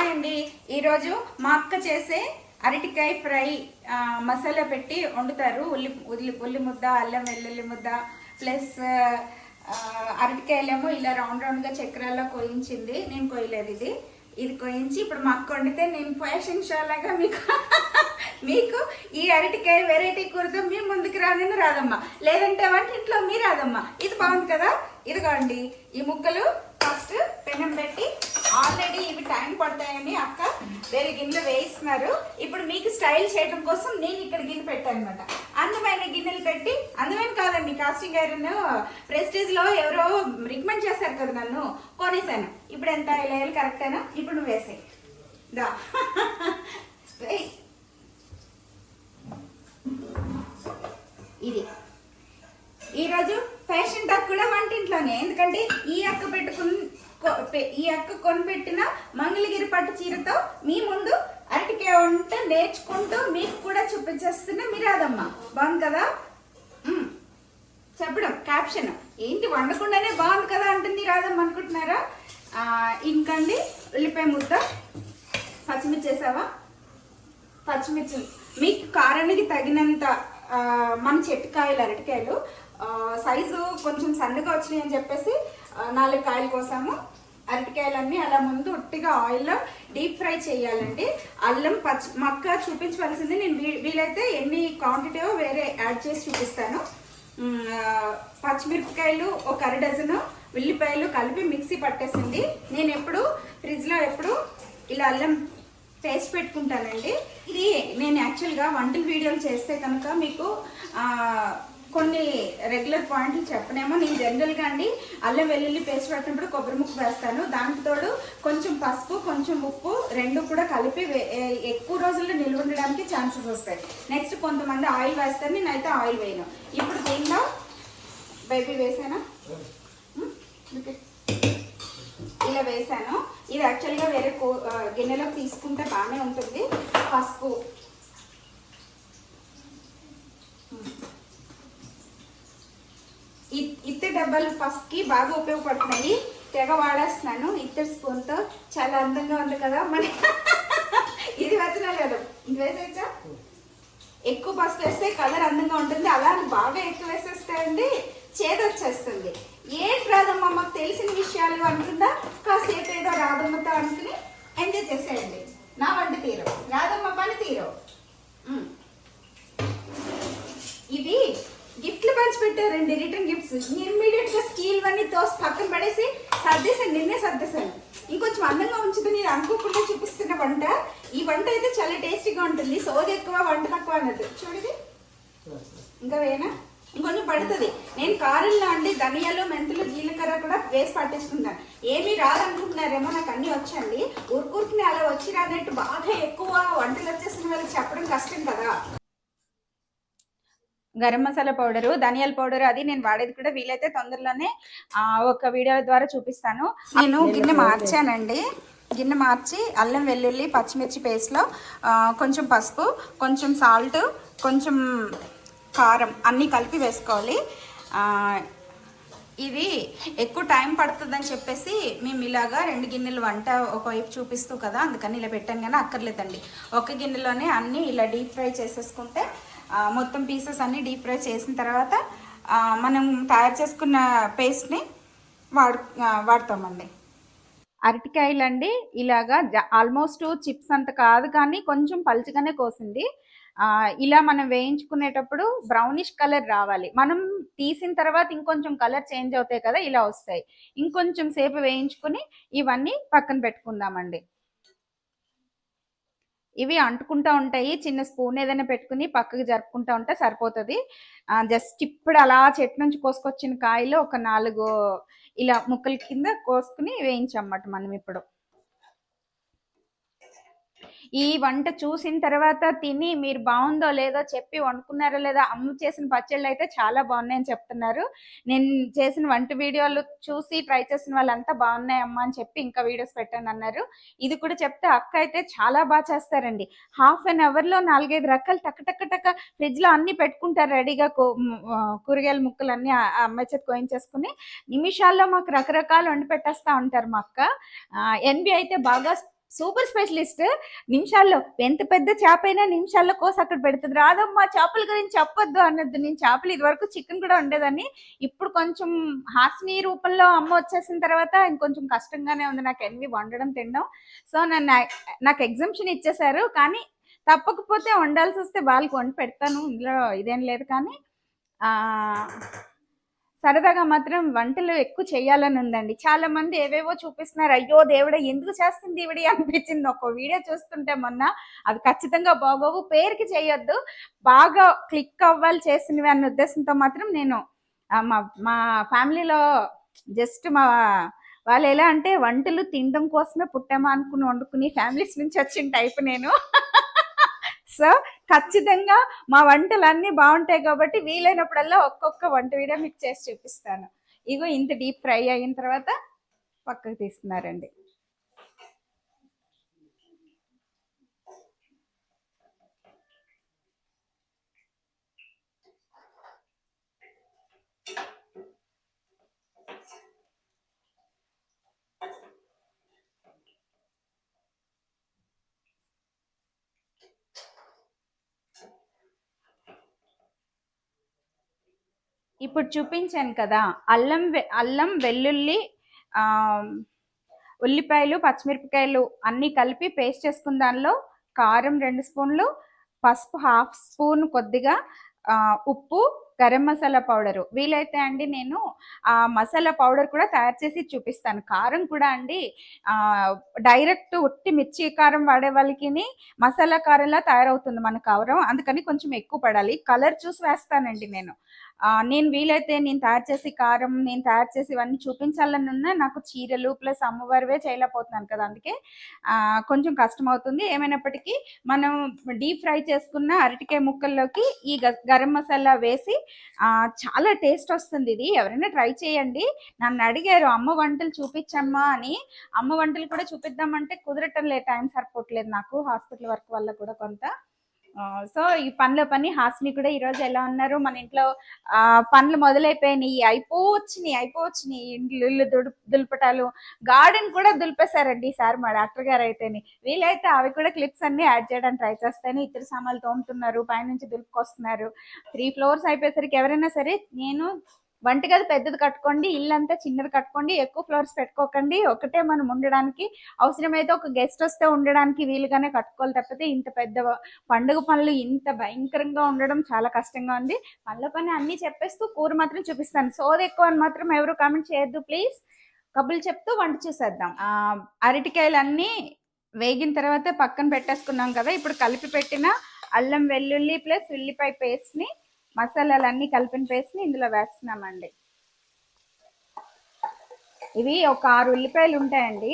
Hi అండి. ఈరోజు మా అక్క చేసే అరటికాయ ఫ్రై మసాలా పెట్టి వండుతారు. ఉల్లి ఉల్లి ఉల్లి ముద్ద అల్లం వెల్లుల్లి ముద్ద ప్లస్ అరటికాయలేమో ఇలా రౌండ్ రౌండ్గా చక్రాల్లో కోయించింది. నేను కోయలేదు ఇది. ఇది కోయించి ఇప్పుడు మా అక్క వండితే నేను ఫ్యాషన్ షో లాగా మీకు మీకు ఈ అరటికాయ వెరైటీ కూరతో మీ ముందుకు రాదని రాదమ్మా. లేదంటే వంటింట్లో మీ రాదమ్మా. ఇది బాగుంది కదా? ఇదిగోండి. ఈ ముక్కలు ఫస్ట్ పెనం పెట్టి టైం పడతాయని అక్క వేరే గిన్నెలు వేయిస్తున్నారు. ఇప్పుడు మీకు స్టైల్ చేయడం కోసం నేను ఇక్కడ గిన్నె పెట్టాను అనమాట అందమైన గిన్నెలు పెట్టి అందమైన కాదండి కాస్టింగ్ ఐరన్ ప్రెస్టేజ్లో ఎవరో రికమెండ్ చేశారు కదా నన్ను. కొనేసాను ఇప్పుడు ఎంత వేయాలి కరెక్టేనా ఇప్పుడు నువ్వు వేసాయి. దా. ఇది. ఈరోజు ఫ్యాషన్ టాక్ కూడా వంటింట్లోనే. ఎందుకంటే ఈ అక్క పెట్టుకుని ఈ అక్క కొనిపెట్టిన మంగళగిరి పట్టు చీరతో మీ ముందు అరటికాయ వంట నేర్చుకుంటూ మీకు కూడా చూపించేస్తున్న మీరాదమ్మ. బాగుంది కదా? చెప్పడం క్యాప్షన్ ఏంటి వండకుండానే బాగుంది కదా అంటుంది రాదమ్మ అనుకుంటున్నారా? ఇంకండి ఉల్లిపాయ ముద్ద. పచ్చిమిర్చి వేసావా పచ్చిమిర్చి. మీకు కారానికి తగినంత మన చెట్టు కాయలు అరటికాయలు సైజు కొంచెం సన్నగా వచ్చినాయి అని చెప్పేసి నాలుగు కాయలు కోసాము. అరటికాయలన్నీ అలా ముందు ఉట్టిగా ఆయిల్లో డీప్ ఫ్రై చేయాలండి. అల్లం పచ్చి మక్క చూపించవలసింది నేను వీ- వీలైతే ఎన్ని క్వాంటిటీ వేరే యాడ్ చేసి చూపిస్తాను. పచ్చిమిరపకాయలు ఒక అర డజను ఉల్లిపాయలు కలిపి మిక్సీ పట్టేసింది. నేను ఎప్పుడు ఫ్రిడ్జ్లో ఎప్పుడు ఇలా అల్లం పేస్ట్ పెట్టుకుంటానండి. ఇది నేను యాక్చువల్గా వంటల వీడియోలు చేస్తే కనుక మీకు కొన్ని రెగ్యులర్ పాయింట్లు చెప్పనేమో. నేను జనరల్గా అండి అల్లం వెల్లుల్లి పేస్ట్ పెట్టినప్పుడు కొబ్బరి ముక్క వేస్తాను. దానికి తోడు కొంచెం పసుపు కొంచెం ఉప్పు రెండు కూడా కలిపి ఎక్కువ రోజులు నిల్వ ఉండడానికి ఛాన్సెస్ వస్తాయి. నెక్స్ట్ కొంతమంది ఆయిల్ వేస్తారు. నేనైతే ఆయిల్ వేయను. ఇప్పుడు దీనిలో బేబీ వేసానా? ఓకే. ఇలా వేసాను. ఇది యాక్చువల్గా వేరే గిన్నెలో తీసుకుంటే బాగానే ఉంటుంది. పసుపు ఇ- ఇత్తడి డబ్బాలు పసుపుకి బాగా ఉపయోగపడుతున్నాయి. తెగ వాడేస్తున్నాను. ఇత్తడి స్పూన్తో. చాలా అందంగా ఉంది కదా మన ఇది వచ్చినా లేదు. ఇది వేసేచ్చా ఎక్కువ పసుపు వేస్తే కలర్ అందంగా ఉంటుంది. అలా అని బాగా ఎక్కువ వేసేస్తాయండి చేదు వచ్చేస్తుంది. ఏంటి రాదమ్మ మాకు తెలిసిన విషయాలు అనుకుందా? కాసేపు ఏదో రాదమ్మతో అనుకుని ఎంజాయ్ చేసేయండి. నా వంట తీరు రాదమ్మ పని తీరు ఉమ్. ఇవి గిఫ్ట్లు పంచి పెట్టారండి రిటర్న్ గిఫ్ట్స్ ఇమ్మీడియట్గా స్టీల్ అన్ని తోసి పక్కన పడేసి సర్దేశాను నిన్నే సర్దేశాను ఇంకొంచెం అందంగా ఉంచుతుంది నేను అనుకోకుండా చూపిస్తున్న వంట. ఈ వంట అయితే చాలా టేస్టీగా ఉంటుంది. సోది ఎక్కువ వంట తక్కువ అన్నది చూడది? ఇంకా వేనా ఇంకొంచెం పడుతుంది. నేను కారంలో అండి ధనియాలు మెంతులు జీలకర్ర కూడా వేసి పట్టించుకుంటాను ఏమీ రాదనుకుంటున్నారేమో నాకు అన్నీ వచ్చండి. ఊరుకూరుకుని అలా వచ్చి రానట్టు బాగా ఎక్కువ వంటలు వచ్చేసిన వాళ్ళకి చెప్పడం కష్టం కదా. గరం మసాలా పౌడరు ధనియాల పౌడర్ అది నేను వాడేది కూడా వీలైతే తొందరలోనే ఒక వీడియో ద్వారా చూపిస్తాను. నేను గిన్నె మార్చానండి. గిన్నె మార్చి అల్లం వెల్లుల్లి పచ్చిమిర్చి పేస్ట్లో కొంచెం పసుపు కొంచెం సాల్ట్ కొంచెం కారం అన్నీ కలిపి వేసుకోవాలి. ఇది ఎక్కువ టైం పడుతుందని చెప్పేసి మేము ఇలాగా రెండు గిన్నెలు వంట ఒకవైపు చూపిస్తూ కదా అందుకని ఇలా పెట్టాను కానీ అక్కర్లేదండి. ఒక గిన్నెలోనే అన్నీ ఇలా డీప్ ఫ్రై చేసేసుకుంటే మొత్తం పీసెస్ అన్నీ డీప్ ఫ్రై చేసిన తర్వాత మనం తయారు చేసుకున్న పేస్ట్ని వాడు వాడతామండి. అరటికాయలు అండి ఇలాగా ఆల్మోస్ట్ చిప్స్ అంత కాదు కానీ కొంచెం పలుచగానే కోసింది. ఇలా మనం వేయించుకునేటప్పుడు బ్రౌనిష్ కలర్ రావాలి. మనం తీసిన తర్వాత ఇంకొంచెం కలర్ చేంజ్ అవుతాయి కదా ఇలా వస్తాయి. ఇంకొంచెం సేపు వేయించుకుని ఇవన్నీ పక్కన పెట్టుకుందామండి. ఇవి అంటుకుంటా ఉంటాయి. చిన్న స్పూన్ ఏదైనా పెట్టుకుని పక్కకి జరుపుకుంటా ఉంటే సరిపోతుంది. జస్ట్ ఇప్పుడు అలా చెట్టు నుంచి కోసుకొచ్చిన కాయలు ఒక నాలుగు ఇలా ముక్కల కింద కోసుకుని వేయించమ్మట మనం ఇప్పుడు. ఈ వంట చూసిన తర్వాత తిని మీరు బాగుందో లేదో చెప్పి వండుకున్నారో లేదో అమ్మ చేసిన పచ్చళ్ళు అయితే చాలా బాగున్నాయని చెప్తున్నారు. నేను చేసిన వంట వీడియోలు చూసి ట్రై చేసిన వాళ్ళంతా బాగున్నాయి అమ్మ అని చెప్పి ఇంకా వీడియోస్ పెట్టాను అన్నారు. ఇది కూడా చెప్తే అక్క అయితే చాలా బాగా చేస్తారండి. హాఫ్ అన్ అవర్లో నాలుగైదు రకాలు టక్ టక్ టక్ ఫ్రిడ్జ్లో అన్ని పెట్టుకుంటారు రెడీగా కూరగాయల ముక్కలు అన్ని అమ్మాయి చేతి కోయించేసుకుని. నిమిషాల్లో మాకు రకరకాలు వండి పెట్టేస్తా ఉంటారు మా అక్క. ఎన్బి అయితే బాగా సూపర్ స్పెషలిస్ట్ నిమిషాల్లో. ఎంత పెద్ద చేప అయినా నిమిషాల్లో కోసి అక్కడ పెడుతుంది. రాదమ్మా చేపల గురించి చెప్పొద్దు అన్నది. నేను చేపలు ఇదివరకు చికెన్ కూడా ఉండేదని ఇప్పుడు కొంచెం హాస్ని రూపంలో అమ్మ వచ్చేసిన తర్వాత ఇంకొంచెం కష్టంగానే ఉంది. నాకు ఎన్వి వండడం తినడం. సో నన్ను నాకు ఎగ్జామ్షన్ ఇచ్చేసారు కానీ తప్పకపోతే వండాల్సి వస్తే వాళ్ళకి వండి పెడతాను. ఇందులో ఇదేం లేదు కానీ ఆ, సరదాగా మాత్రం వంటలు ఎక్కువ చేయాలని ఉందండి. చాలా మంది ఏవేవో చూపిస్తున్నారు అయ్యో దేవుడ ఎందుకు చేస్తుంది ఈవిడి అనిపించింది. ఒక వీడియో చూస్తుంటే మొన్న అవి ఖచ్చితంగా బాగోవు పేరుకి చేయొద్దు బాగా క్లిక్ అవ్వాలి చేసినవి అన్న ఉద్దేశంతో మాత్రం నేను మా మా ఫ్యామిలీలో జస్ట్ మా వాళ్ళు ఎలా అంటే వంటలు తినడం కోసమే పుట్టామా అనుకుని వండుకుని ఫ్యామిలీస్ నుంచి వచ్చిన టైప్ నేను. సో ఖచ్చితంగా మా వంటలు అన్నీ బాగుంటాయి కాబట్టి వీలైనప్పుడల్లా ఒక్కొక్క వంట వీడియో మీకు చేసి చూపిస్తాను. ఇగో ఇంత డీప్ ఫ్రై అయిన తర్వాత పక్కకు తీస్తున్నారండి. ఇప్పుడు చూపించాను కదా అల్లం వె- అల్లం వెల్లుల్లి ఉల్లిపాయలు పచ్చిమిరపకాయలు అన్నీ కలిపి పేస్ట్ చేసుకున్న దానిలో కారం రెండు స్పూన్లు పసుపు హాఫ్ స్పూన్ కొద్దిగా ఉప్పు గరం మసాలా పౌడరు. వీలైతే అండి నేను ఆ మసాలా పౌడర్ కూడా తయారు చేసి చూపిస్తాను. కారం కూడా అండి డైరెక్ట్ ఉట్టి మిర్చి కారం వాడే వాళ్ళకి మసాలా కారంలా తయారవుతుంది మన కారం. అందుకని కొంచెం ఎక్కువ పడాలి. కలర్ చూసి వేస్తానండి నేను. నేను వీలైతే నేను తయారు చేసి కారం నేను తయారు చేసి ఇవన్నీ చూపించాలని ఉన్నా నాకు చీరలు ప్లస్ అమ్మవారివే చేయలేకపోతున్నాను కదా అందుకే కొంచెం కష్టం అవుతుంది ఏమైనప్పటికీ మనం డీప్ ఫ్రై చేసుకున్న అరటికాయ ముక్కల్లోకి ఈ గరం మసాలా వేసి చాలా టేస్ట్ వస్తుంది ఇది. ఎవరైనా ట్రై చేయండి. నన్ను అడిగారు అమ్మ వంటలు చూపించమ్మా అని. అమ్మ వంటలు కూడా చూపిద్దామంటే కుదరటం లేదు టైం సరిపోవట్లేదు నాకు హాస్పిటల్ వర్క్ వల్ల కూడా కొంత. సో ఈ పనిలో పని హాస్ని కూడా ఈరోజు ఎలా ఉన్నారు? మన ఇంట్లో ఆ పనులు మొదలైపోయినాయి. అయిపోవచ్చినాయి అయిపోవచ్చినాయి. ఇండ్లు ఇల్లు దుడు దులపటాలు గార్డెన్ కూడా దులిపేశారండి ఈసారి మా డాక్టర్ గారు అయితేని. వీలైతే అవి కూడా క్లిప్స్ అన్ని యాడ్ చేయడానికి ట్రై చేస్తాను ఇతర సామాన్లు తోముతున్నారు పైనుంచి దులుపుకొస్తున్నారు. త్రీ ఫ్లోర్స్ అయిపోయేసరికి ఎవరైనా సరే నేను వంటగది పెద్దది కట్టుకోండి ఇల్లంతా చిన్నది కట్టుకోండి ఎక్కువ ఫ్లోర్స్ పెట్టుకోకండి. ఒకటే మనం ఉండడానికి అవసరమైతే ఒక గెస్ట్ వస్తే ఉండడానికి వీలుగానే కట్టుకోవాలి తప్పితే ఇంత పెద్ద పండుగ పనులు ఇంత భయంకరంగా ఉండడం చాలా కష్టంగా ఉంది. పనుల పని అన్నీ చెప్పేస్తూ కూర మాత్రం చూపిస్తాను. సోది ఎక్కువ అని మాత్రం ఎవరు కామెంట్ చేయొద్దు ప్లీజ్ కబుర్లు చెప్తూ వంట చూసేద్దాం. అరటికాయలన్నీ అరటికాయలు అన్నీ వేగిన తర్వాత పక్కన పెట్టేసుకున్నాం కదా ఇప్పుడు కలిపి పెట్టిన అల్లం వెల్లుల్లి ప్లస్ ఉల్లిపాయ పేస్ట్ని మసాలాలన్నీ కలిపిన పేస్ట్ని ఇందులో వేస్తున్నామండి. ఇవి ఒక ఆరు ఉల్లిపాయలు ఉంటాయండి.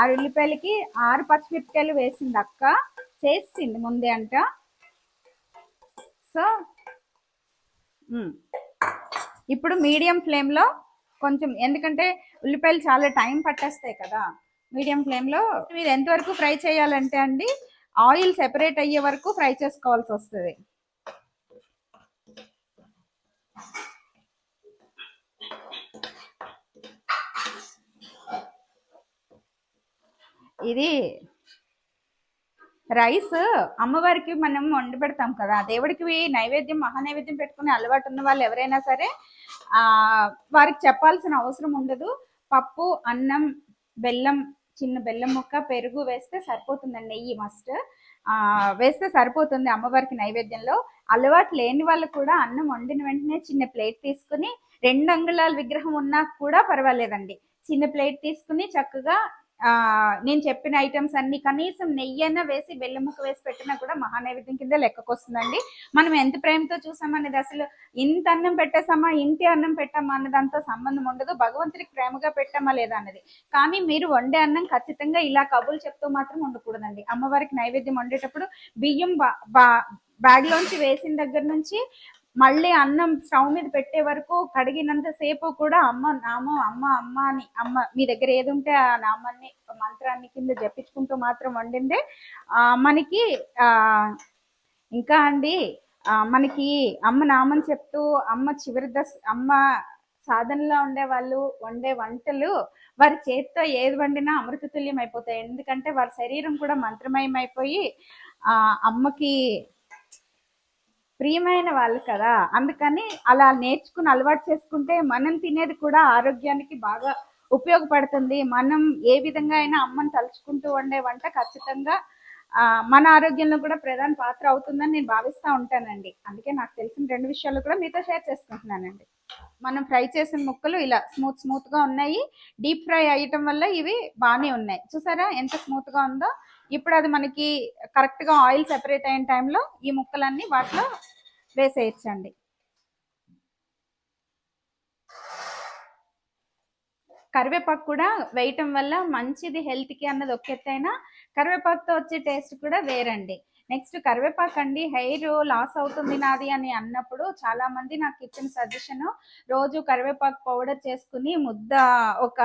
ఆరు ఉల్లిపాయలకి ఆరు పచ్చిమిరపకాయలు వేసింది అక్క. చేసింది ముందే అంట. సో ఇప్పుడు మీడియం ఫ్లేమ్లో కొంచెం ఎందుకంటే ఉల్లిపాయలు చాలా టైం పట్టేస్తాయి కదా. మీడియం ఫ్లేమ్లో మీరు ఎంతవరకు ఫ్రై చేయాలంటే అండి ఆయిల్ సెపరేట్ అయ్యే వరకు ఫ్రై చేసుకోవాల్సి వస్తుంది. ఇది రైస్ అమ్మవారికి మనం వండి పెడతాం కదా దేవుడికి నైవేద్యం మహానైవేద్యం పెట్టుకునే అలవాటు ఉన్న వాళ్ళు ఎవరైనా సరే ఆ వారికి చెప్పాల్సిన అవసరం ఉండదు. పప్పు అన్నం బెల్లం చిన్న బెల్లం ముక్క పెరుగు వేస్తే సరిపోతుందండి నెయ్యి మస్ట్ ఆ వేస్తే సరిపోతుంది అమ్మవారికి నైవేద్యంలో. అలవాటు లేని వాళ్ళు కూడా అన్నం వండిన వెంటనే చిన్న ప్లేట్ తీసుకుని రెండు అంగుళాల విగ్రహం ఉన్నా కూడా పర్వాలేదండి. చిన్న ప్లేట్ తీసుకుని చక్కగా నేను చెప్పిన ఐటమ్స్ అన్ని కనీసం నెయ్యి అయినా వేసి బెల్లం ముక్క వేసి పెట్టినా కూడా మహానైవేద్యం కింద లెక్కకు వస్తుందండి మనం ఎంత ప్రేమతో చూసామనేది అసలు ఇంత అన్నం పెట్టేసామా ఇంటి అన్నం పెట్టామా అన్న దాంతో సంబంధం ఉండదు. భగవంతుడికి ప్రేమగా పెట్టామా లేదా అన్నది. కానీ మీరు వండే అన్నం ఖచ్చితంగా ఇలా కబుల్ చెప్తూ మాత్రం ఉండకూడదండి. అమ్మవారికి నైవేద్యం వండేటప్పుడు బియ్యం బా బ్యాగ్ లోంచి వేసిన దగ్గర నుంచి మళ్ళీ అన్నం స్టవ్ మీద పెట్టే వరకు కడిగినంత సేపు కూడా అమ్మ నామం అమ్మ అమ్మ అని అమ్మ మీ దగ్గర ఏది ఉంటే ఆ నామాన్ని మంత్రాన్ని కింద జపించుకుంటూ మాత్రం వండిందే. ఆ, మనకి ఆ ఇంకా అండి మనకి అమ్మ నామం చెప్తూ అమ్మ చివరి దశ అమ్మ సాధనలో ఉండే వాళ్ళు వండే వంటలు వారి చేతితో ఏది వండినా అమృతతుల్యం అయిపోతాయి. ఎందుకంటే వారి శరీరం కూడా మంత్రమయం అయిపోయి ఆ అమ్మకి ప్రియమైన వాళ్ళు కదా అందుకని అలా నేర్చుకుని అలవాటు చేసుకుంటే మనం తినేది కూడా ఆరోగ్యానికి బాగా ఉపయోగపడుతుంది. మనం ఏ విధంగా అయినా అమ్మని తలుచుకుంటూ వండే వంట ఖచ్చితంగా మన ఆరోగ్యంలో కూడా ప్రధాన పాత్ర అవుతుందని నేను భావిస్తూ ఉంటానండి. అందుకే నాకు తెలిసిన రెండు విషయాలు కూడా మీతో షేర్ చేసుకుంటున్నానండి. మనం ఫ్రై చేసిన ముక్కలు ఇలా స్మూత్ స్మూత్గా ఉన్నాయి. డీప్ ఫ్రై అయ్యటం వల్ల ఇవి బాగానే ఉన్నాయి. చూసారా ఎంత స్మూత్గా ఉందో? ఇప్పుడు అది మనకి కరెక్ట్గా ఆయిల్ సెపరేట్ అయిన టైంలో ఈ ముక్కలన్నీ వాటిలో వేసేయచ్చండి. కరివేపాకు కూడా వేయటం వల్ల మంచిది హెల్త్కి అన్నది ఒక ఎత్తైనా కరివేపాకుతో వచ్చే టేస్ట్ కూడా వేరండి. నెక్స్ట్ కరివేపాకు అండి హెయిర్ లాస్ అవుతుంది నాది అని అన్నప్పుడు చాలా మంది నాకు ఇచ్చిన సజెషన్ రోజు కరివేపాకు పౌడర్ చేసుకుని ముద్ద ఒక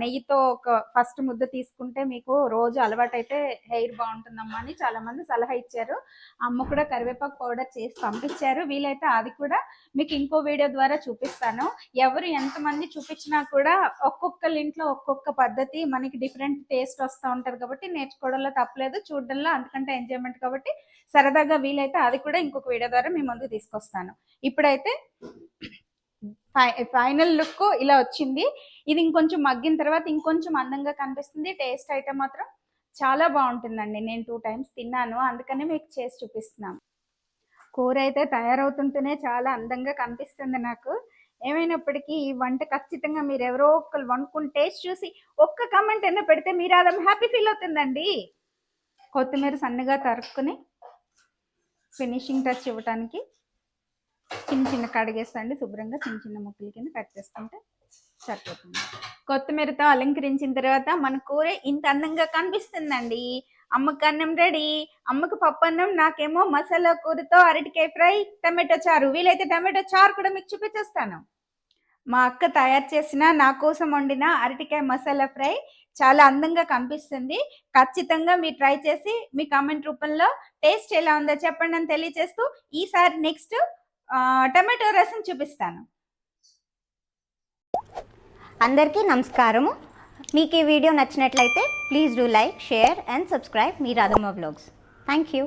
నెయ్యితో ఒక ఫస్ట్ ముద్ద తీసుకుంటే మీకు రోజు అలవాటైతే హెయిర్ బాగుంటుందమ్మా అని చాలా మంది సలహా ఇచ్చారు. అమ్మ కూడా కరివేపాకు పౌడర్ చేసి పంపించారు. వీలైతే అది కూడా మీకు ఇంకో వీడియో ద్వారా చూపిస్తాను. ఎవరు ఎంతమంది చూపించినా కూడా ఒక్కొక్కరి ఇంట్లో ఒక్కొక్క పద్ధతి మనకి డిఫరెంట్ టేస్ట్ వస్తూ ఉంటారు కాబట్టి నేర్చుకోవడంలో తప్పలేదు చూడడంలో అంతకంటే ఎంజాయ్మెంట్ కాబట్టి సరదాగా వీలైతే అది కూడా ఇంకొక వీడియో ద్వారా మీ ముందుకు తీసుకొస్తాను. ఇప్పుడైతే ఫైనల్ లుక్ ఇలా వచ్చింది. ఇది ఇంకొంచెం మగ్గిన తర్వాత ఇంకొంచెం అందంగా కనిపిస్తుంది. టేస్ట్ అయితే మాత్రం చాలా బాగుంటుందండి. నేను టూ టైమ్స్ తిన్నాను. అందుకనే మీకు చేసి చూపిస్తున్నాను కూర అయితే తయారవుతుంటేనే చాలా అందంగా కనిపిస్తుంది నాకు. ఏమైనప్పటికీ ఈ వంట ఖచ్చితంగా మీరు ఎవరో ఒకరు వండుకుని టేస్ట్ చూసి ఒక్క కమెంట్ అయినా పెడితే మీరు అదం హ్యాపీ ఫీల్ అవుతుందండి. కొత్తిమీర సన్నగా తరుక్కుని ఫినిషింగ్ టచ్ ఇవ్వటానికి చిన్న చిన్న కడిగేస్తండి శుభ్రంగా చిన్న చిన్న ముక్కల కింద కట్ చేసుకుంటే సరిపోతుంది. కొత్తిమీరతో అలంకరించిన తర్వాత మన కూర ఇంత అందంగా కనిపిస్తుందండి. అమ్మకు అన్నం రెడీ అమ్మకు పప్పు అన్నం నాకేమో మసాలా కూరతో అరటికాయ ఫ్రై టమాటో చారు. వీలైతే టమాటో చారు కూడా మీకు చూపించేస్తాను. మా అక్క తయారు చేసిన నా కోసం వండిన అరటికాయ మసాలా ఫ్రై చాలా అందంగా కనిపిస్తుంది. ఖచ్చితంగా మీరు ట్రై చేసి మీ కామెంట్ రూపంలో టేస్ట్ ఎలా ఉందో చెప్పండి అని తెలియజేస్తూ ఈసారి నెక్స్ట్ టమాటో రసం చూపిస్తాను. అందరికీ నమస్కారము. మీకు ఈ వీడియో నచ్చినట్లయితే please do like share and subscribe me Radhamma blogs thank you.